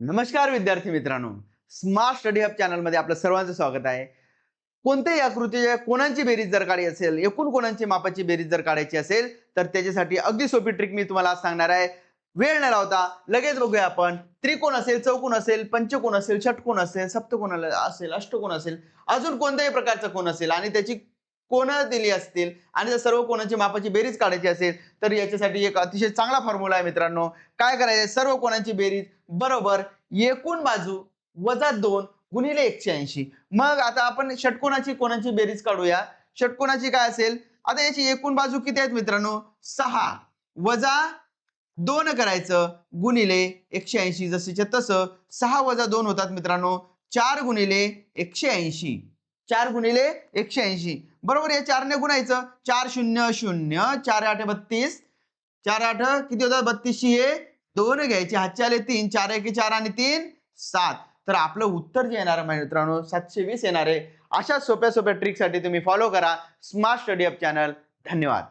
नमस्कार विद्यार्थी मित्रांनो. स्मार्ट स्टडी हब चॅनलमध्ये आपलं सर्वांचं स्वागत आहे. कोणत्याही आकृतीच्या कोणांची बेरीज जर काढायची असेल एकूण कोणांची मापाची बेरीज जर काढायची असेल तर त्याच्यासाठी अगदी सोपी ट्रिक मी तुम्हाला सांगणार आहे. वेळ न लावता लगेच बघूया आपण. त्रिकोण असेल चौकोन असेल पंचकोन असेल षटकोन असेल सप्तकोण असेल अष्टकोन असेल अजून कोणत्याही प्रकारचा कोण असेल आणि त्याची कोणाला दिली असतील? आणि जर सर्व कोणाची मापाची बेरीज काढायची असेल तर याच्यासाठी एक अतिशय चांगला फॉर्म्युला आहे मित्रांनो. काय करायचं सर्व कोणाची बेरीज? बरोबर एकूण बाजू वजा दोन गुणिले एकशे ऐंशी. मग आता आपण षटकोणाची कोणाची बेरीज काढूया? षटकोणाची काय असेल? आता याची एकूण बाजू किती आहेत मित्रांनो? सहा. वजा दोन करायचं गुणिले एकशे ऐंशी. जसेच्या तसं सहा वजा दोन होतात मित्रांनो. चार गुणिले एकशे ऐंशी. चार गुणिले एकशे ऐंशी. बरोबर या चारने गुणायचं? चार शून्य शून्य. चार आठ बत्तीस. चार आठ किती होतात बत्तीसशी हे दोन घ्यायचे. हातचे आले तीन. चार एक चार आणि तीन सात. तर आपलं उत्तर जे येणार आहे मित्रांनो सातशे वीस येणार आहे. अशा सोप्या सोप्या ट्रिकसाठी तुम्ही फॉलो करा. स्मार्ट स्टडी अप चॅनल धन्यवाद.